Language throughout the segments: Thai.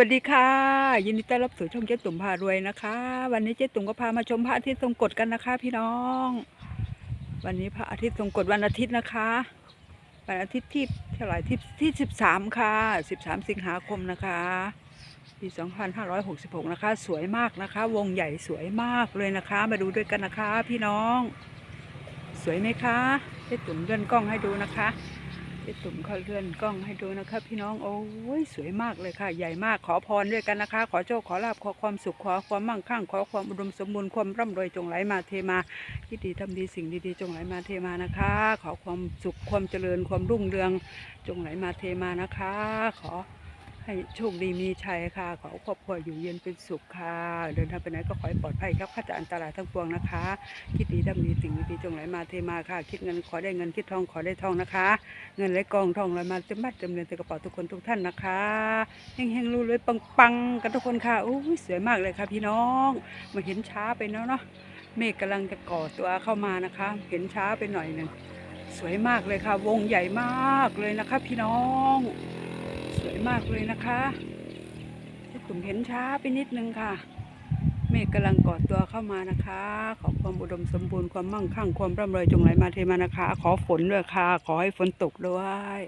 วัสดีค่ะ ยินดีต้อนรับสู่ช่องเจ๊ตุ่มพารวยนะคะ วันนี้เจ๊ตุ่มก็พามาชมพระอาทิตย์ทรงกฎกันนะคะ พี่น้อง วันนี้พระอาทิตย์ทรงกฎวันอาทิตย์นะคะวันอาทิตย์ที่เท่าไหร่ที่ที่สิบสามค่ะสิบสามสิงหาคมนะคะปีสองพันห้าร้อยหกสิบหกนะคะ สวยมากนะคะ วงใหญ่สวยมากเลยนะคะ มาดูด้วยกันนะคะ พี่น้อง สวยไหมคะเจ๊ตุ่มเลื่อนกล้องให้ดูนะคะ เจ๊ตุ่มเขาเลื่อนกล้องให้ดูนะคะ พี่น้องโอ้ยสวยมากเลยค่ะ ใหญ่มากขอพรด้วยกันนะคะ ขอโชคขอลาบขอความสุขขอความมั่งคั่งขอความอุดมสมบูรณ์ความร่ำรวยจงไหลมาเทมาคิดดีทำดีสิ่งดีๆ จงไหลมาเทมานะคะ ขอความสุขความเจริญความรุ่งเรืองจงไหลมาเทมานะคะ ขอ ให้โชคดีมีชัยค่ะ ขอครอบครัวอยู่เย็นเป็นสุขค่ะ เดินทางไปไหนก็ขอให้ปลอดภัยครับข้าจากอันตรายทั้งปวงนะคะ คิดดีทำดีสิ่งดีๆจงไหลมาเทมาค่ะ คิดเงินขอได้เงินคิดทองขอได้ทองนะคะ เงินไหลกองทองไหลมาเต็มบ้านเต็มเรือนเต็มกระเป๋าทุกคนทุกท่านนะคะเฮงเฮงๆรู้เลยปังปังๆกันทุกคนค่ะโอ้สวยมากเลยค่ะ พี่น้อง มาเห็นช้าไปเนาะเนาะเมฆกำลังจะก่อตัวเข้ามานะคะ เห็นช้าไปหน่อยหนึ่งสวยมากเลยค่ะ วงใหญ่มากเลยนะคะ พี่น้อง วยมากเลยนะคะที่ผมเห็นช้าไปนิดนึงค่ะ เมฆกำลังก่อตัวเข้ามานะคะ ขอความอุดมสมบูรณ์ความมั่งคั่งความร่ำรวยจงไหลมาเทมานะคะ ขอฝนด้วยค่ะ ขอให้ฝนตกด้วย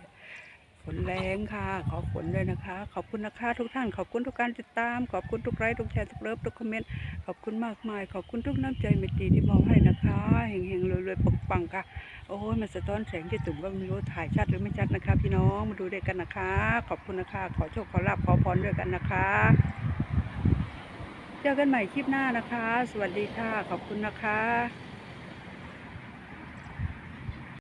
ฝนแรงค่ะ ขอฝนด้วยนะคะ ขอบคุณนะคะทุกท่าน ขอบคุณทุกการติดตาม ขอบคุณทุกไลค์ทุกแชร์ทุกเลิฟทุกคอมเมนต์ ขอบคุณมากมาย ขอบคุณทุกน้ำใจเมตตีที่มองให้นะคะ รวยๆปังๆค่ะ โอ้ยมันสะท้อนแสงที่ตุ่มก็ไม่รู้ถ่ายชัดหรือไม่ชัดนะคะ พี่น้องมาดูด้วยกันนะคะ ขอบคุณนะคะ ขอโชคขอลาบขอพรด้วยกันนะคะเจอกันใหม่คลิปหน้านะคะ สวัสดีค่ะ ขอบคุณนะคะ